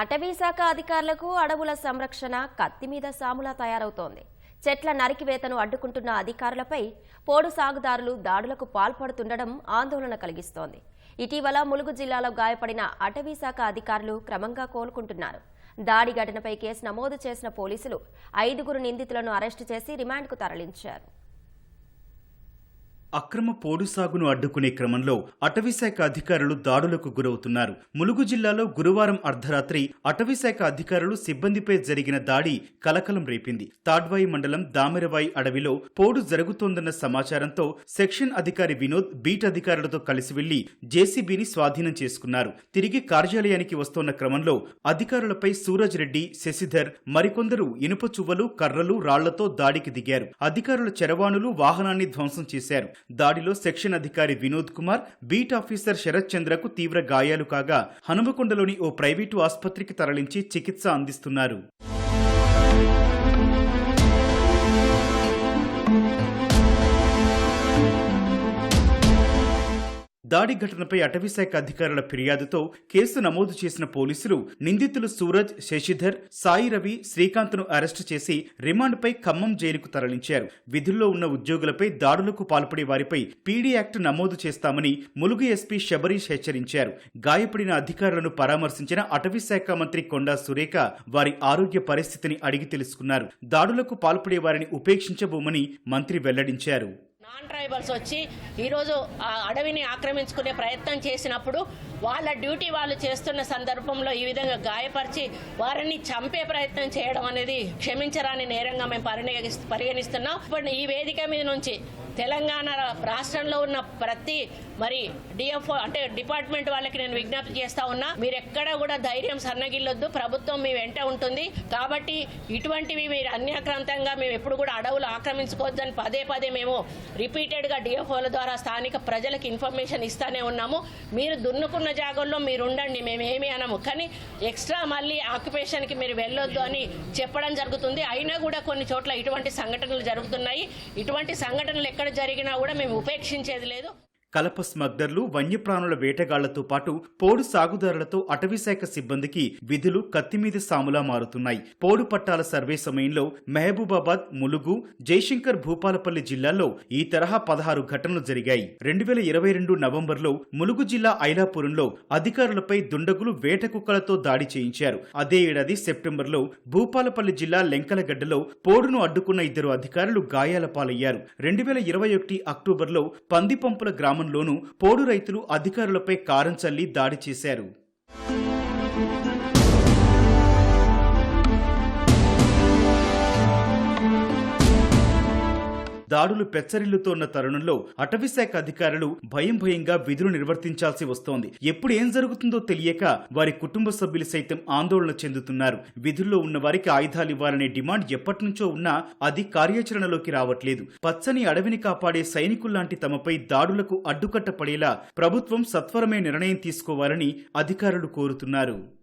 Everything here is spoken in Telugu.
అటవీశాఖ అధికారులకు అడవుల సంరక్షణ కత్తి మీద సాములా తయారవుతోంది. చెట్ల నరికివేతను అడ్డుకుంటున్న అధికారులపై పోడు సాగుదారులు దాడులకు పాల్పడుతుండడం ఆందోళన కలిగిస్తోంది. ఇటీవల ములుగు జిల్లాలో గాయపడిన అటవీశాఖ అధికారులు క్రమంగా కోలుకుంటున్నారు. దాడి ఘటనపై కేసు నమోదు చేసిన పోలీసులు ఐదుగురు నిందితులను అరెస్టు చేసి రిమాండ్కు తరలించారు. అక్రమ పోడు సాగును అడ్డుకునే క్రమంలో అటవీశాఖ అధికారులు దాడులకు గురవుతున్నారు. ములుగు జిల్లాలో గురువారం అర్ధరాత్రి అటవీశాఖ అధికారులు సిబ్బందిపై జరిగిన దాడి కలకలం రేపింది. తాడ్వాయి మండలం దామెరవాయి అడవిలో పోడు జరుగుతోందన్న సమాచారంతో సెక్షన్ అధికారి వినోద్ బీట్ అధికారులతో కలిసి వెళ్ళి జేసీబీని స్వాధీనం చేసుకున్నారు. తిరిగి కార్యాలయానికి వస్తోన్న క్రమంలో అధికారులపై సూరజ్ రెడ్డి శశిధర్ మరికొందరు ఇనుప చువ్వలు కర్రలు రాళ్ళతో దాడికి దిగారు. అధికారుల చరవాణులు వాహనాన్ని ధ్వంసం చేశారు. దాడిలో సెక్షన్ అధికారి వినోద్ కుమార్ బీట్ ఆఫీసర్ శరత్ చంద్రకు తీవ్ర గాయాలు కాగా హనుమకొండలోని ఓ ప్రైవేటు ఆసుపత్రికి తరలించి చికిత్స అందిస్తున్నారు. దాడి ఘటనపై అటవీశాఖ అధికారుల ఫిర్యాదుతో కేసు నమోదు చేసిన పోలీసులు నిందితులు సూరజ్ శశిధర్ సాయి రవి శ్రీకాంత్ను అరెస్టు చేసి రిమాండ్పై ఖమ్మం జైలుకు తరలించారు. విధుల్లో ఉన్న ఉద్యోగులపై దాడులకు పాల్పడే వారిపై పీడీ యాక్ట్ నమోదు చేస్తామని ములుగు ఎస్పీ శబరీష్ హెచ్చరించారు. గాయపడిన అధికారులను పరామర్శించిన అటవీశాఖ మంత్రి కొండా సురేఖ వారి ఆరోగ్య పరిస్థితిని అడిగి తెలుసుకున్నారు. దాడులకు పాల్పడే వారిని ఉపేక్షించబోమని మంత్రి వెల్లడించారు. నాన్ ట్రైబల్స్ వచ్చి ఈరోజు ఆ అడవిని ఆక్రమించుకునే ప్రయత్నం చేసినప్పుడు వాళ్ళ డ్యూటీ వాళ్ళు చేస్తున్న సందర్భంలో ఈ విధంగా గాయపరిచి వారిని చంపే ప్రయత్నం చేయడం అనేది క్షమించరాని నేరంగా మేము పరిగణిస్- పరిగణిస్తున్నాం. ఇప్పుడు ఈ వేదిక మీద నుంచి తెలంగాణ రాష్ట్రంలో ఉన్న ప్రతి మరి డిఎఫ్ఓ అంటే డిపార్ట్మెంట్ వాళ్ళకి నేను విజ్ఞప్తి చేస్తా ఉన్నా మీరు ఎక్కడ కూడా ధైర్యం సన్నగిల్లొద్దు. ప్రభుత్వం మీ వెంట ఉంటుంది. కాబట్టి ఇటువంటివి మీరు అన్యాక్రాంతంగా మేము ఎప్పుడు కూడా అడవులు ఆక్రమించుకోవద్దని పదే పదే మేము రిపీటెడ్గా డిఎఫ్ఓల ద్వారా స్థానిక ప్రజలకు ఇన్ఫర్మేషన్ ఇస్తానే ఉన్నాము. మీరు దున్నుకున్న జాగల్లో మీరు ఉండండి మేము ఏమి అనము. కానీ ఎక్స్ట్రా మళ్ళీ ఆక్యుపేషన్కి మీరు వెళ్ళొద్దు అని చెప్పడం జరుగుతుంది. అయినా కూడా కొన్ని చోట్ల ఇటువంటి సంఘటనలు జరుగుతున్నాయి. ఇటువంటి సంఘటనలు ఎక్కడ జరిగినా కూడా మేము ఉపేక్షించేది లేదు. కలప స్మగ్లర్లు వన్యప్రాణుల వేటగాళ్ళతో పాటు పోడు సాగుదారులతో అటవీశాఖ సిబ్బందికి విధులు కత్తిమీద సాములా మారుతున్నాయి. పోడు పట్టాల సర్వే సమయంలో మహబూబాబాద్ ములుగు జయశంకర్ భూపాలపల్లి జిల్లాల్లో ఈ తరహా పదహారు ఘటనలు జరిగాయి. రెండు వేల ఇరవై రెండు నవంబర్లో ములుగు జిల్లా ఐలాపురంలో అధికారులపై దుండగులు వేట కుక్కలతో దాడి చేయించారు. అదే ఏడాది సెప్టెంబర్లో భూపాలపల్లి జిల్లా లెంకలగడ్డలో పోడును అడ్డుకున్న ఇద్దరు అధికారులు గాయాల పాలయ్యారు. రెండు వేల ఇరవై ఒకటి అక్టోబర్లో పందిపంపుల గ్రామంలోనూ పోడు రైతులు అధికారులపై కారం చల్లి దాడి చేశారు. దాడులు పెచ్చరిల్లుతోన్న తరుణంలో అటవీశాఖ అధికారులు భయం భయంగా విధులు నిర్వర్తించాల్సి వస్తోంది. ఎప్పుడు ఏం జరుగుతుందో తెలియక వారి కుటుంబ సభ్యులు సైతం ఆందోళన చెందుతున్నారు. విధుల్లో ఉన్న వారికి ఆయుధాలు ఇవ్వాలనే డిమాండ్ ఎప్పటి నుంచో ఉన్నా అది కార్యాచరణలోకి రావట్లేదు. పచ్చని అడవిని కాపాడే సైనికుల్లాంటి తమపై దాడులకు అడ్డుకట్ట పడేలా ప్రభుత్వం సత్వరమే నిర్ణయం తీసుకోవాలని అధికారులు కోరుతున్నారు.